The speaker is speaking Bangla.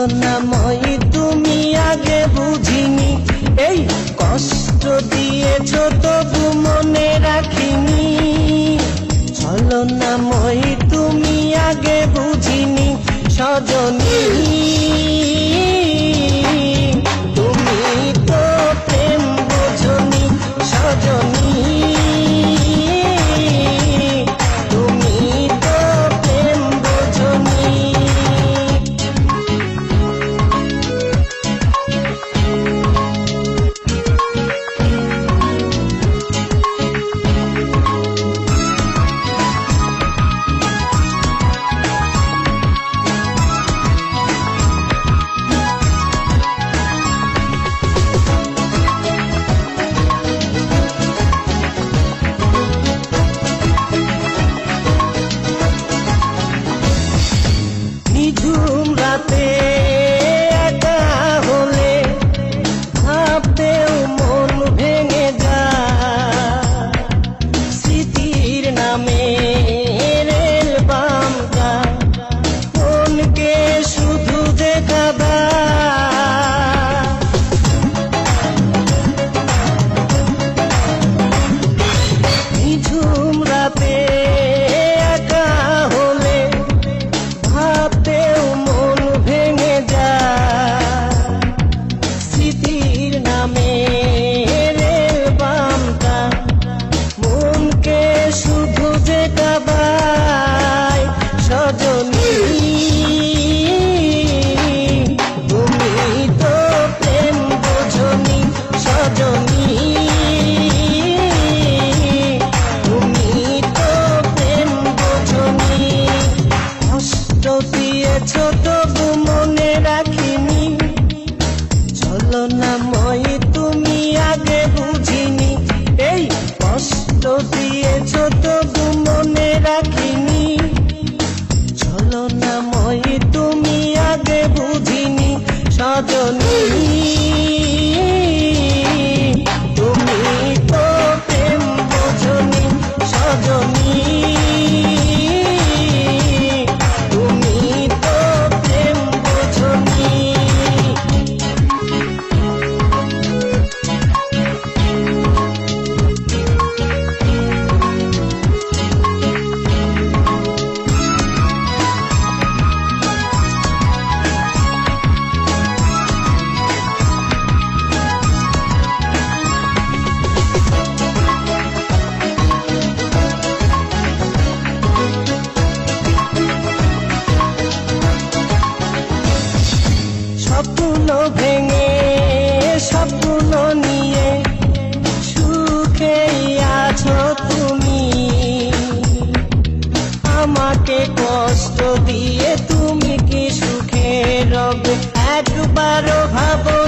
মই তুমি আগে বুঝিনি। এই কষ্ট দিয়েছ তবু মনে রাখিনি। মই তুমি আগে বুঝিনি। সজনী দিয়েছ তবু মনে রাখিনি। চলো না মই তুমি আগে বুঝিনি। এই একবারও ভাবনি তুমি